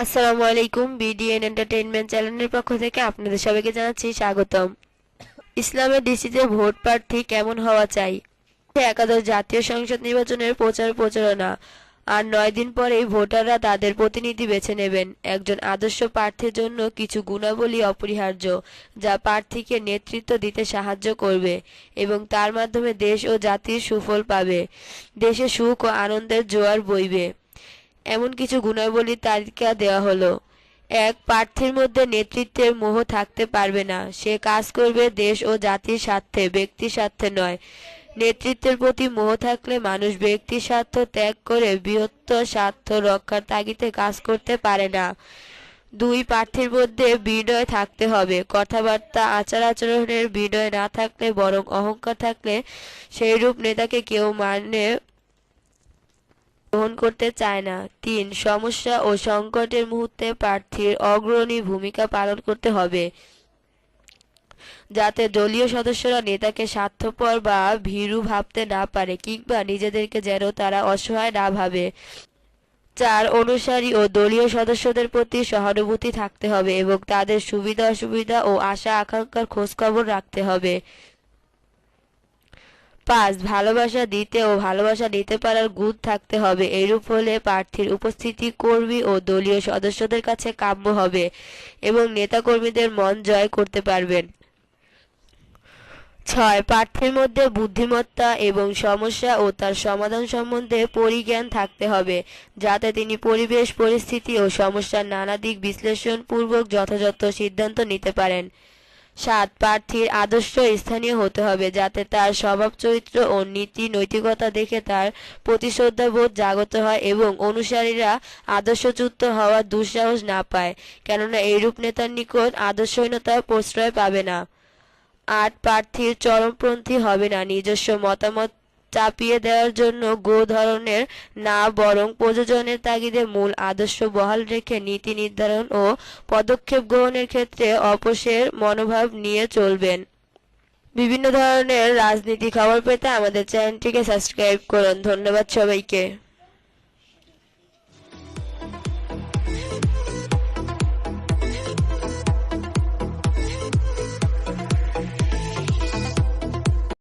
আসসালামু আলাইকুম, BDN entertainment চ্যানেলের পক্ষ থেকে আপনাদের সবাইকে জানাচ্ছি স্বাগতম। ইসলামের ডিসিতে ভোট প্রার্থী কেমন হওয়া চাই? একাদশ জাতীয় সংসদ নির্বাচনের প্রচার প্রচারণা। আর নয় দিন পরেই ভোটাররা তাদের প্রতিনিধি বেছে নেবেন। একজন আদর্শ প্রার্থীর জন্য কিছু গুণাবলী অপরিহার্য, যা প্রার্থীকে নেতৃত্ব দিতে সাহায্য করবে এবং তার মাধ্যমে দেশ ও জাতির সুফল পাবে। দেশে সুখ ও আনন্দের জোয়ার বইবে। এমন কিছু গুণাবলীর তালিকা দেওয়া হলো। এক প্রার্থীর মধ্যে নেতৃত্বের মোহ থাকতে পারবে না। সে কাজ করবে দেশ ও জাতির স্বার্থে, ব্যক্তির স্বার্থে নয়। নেতৃত্বের প্রতি মোহ থাকলে মানুষ ব্যক্তির স্বার্থ ত্যাগ করে বৃহত্তর স্বার্থ রক্ষার তাগিদে কাজ করতে পারে না। দুই প্রার্থীর মধ্যে বিনয় থাকতে হবে। কথাবার্তা আচার আচরণের বিনয় না থাকলে বরং অহংকার থাকলে সেই রূপ নেতাকে কেউ মানে গ্রহণ করতে চায় না। তিন, সমস্যা ও সংকটের মুহূর্তে প্রার্থীর অগ্রণী ভূমিকা পালন করতে হবে। যাতে দলীয় সদস্যরা নেতাকে স্বার্থপর বা ভীরু ভাবতে না পারে কিংবা নিজেদেরকে যেন তারা অসহায় না ভাবে। চার, অনুসারী ও দলীয় সদস্যদের প্রতি সহানুভূতি থাকতে হবে এবং তাদের সুবিধা অসুবিধা ও আশা আকাঙ্ক্ষার খোঁজখবর রাখতে হবে। পাঁচ ভালোবাসা দিতে ও ভালোবাসা নিতে পারার গুণ থাকতে হবে। এরূপ হলে প্রার্থীর উপস্থিতি কর্মী ও দলীয় সদস্যদের কাছে কাম্য হবে এবং নেতাকর্মীদের মন জয় করতে পারবেন। ছয়, প্রার্থীর মধ্যে বুদ্ধিমত্তা এবং সমস্যা ও তার সমাধান সম্বন্ধে পরিজ্ঞান থাকতে হবে, যাতে তিনি পরিবেশ, পরিস্থিতি ও সমস্যার নানা দিক বিশ্লেষণ পূর্বক যথাযথ সিদ্ধান্ত নিতে পারেন। সাত প্রার্থীর আদর্শ স্থানীয় হতে হবে যাতে তার স্বভাব চরিত্র ও নীতি নৈতিকতা দেখে তার প্রতিশ্রদ্ধাবোধ জাগত হয় এবং অনুসারীরা আদর্শচ্যুত হওয়ার দুঃসাহস না পায়, কেননা এইরূপ নেতার নিকট আদর্শহীনতার প্রশ্রয় পাবে না। আট প্রার্থীর চরমপন্থী হবে না, নিজস্ব মতামত চাপিয়ে দেওয়ার জন্য গো ধরনের না, বরং প্রযোজনের তাগিদে মূল আদর্শ বহাল রেখে নীতি নির্ধারণ ও পদক্ষেপ গ্রহণের ক্ষেত্রে অপসের মনোভাব নিয়ে চলবেন। বিভিন্ন ধরনের রাজনীতি খবর পেতে আমাদের চ্যানেলটিকে সাবস্ক্রাইব করুন। ধন্যবাদ সবাইকে।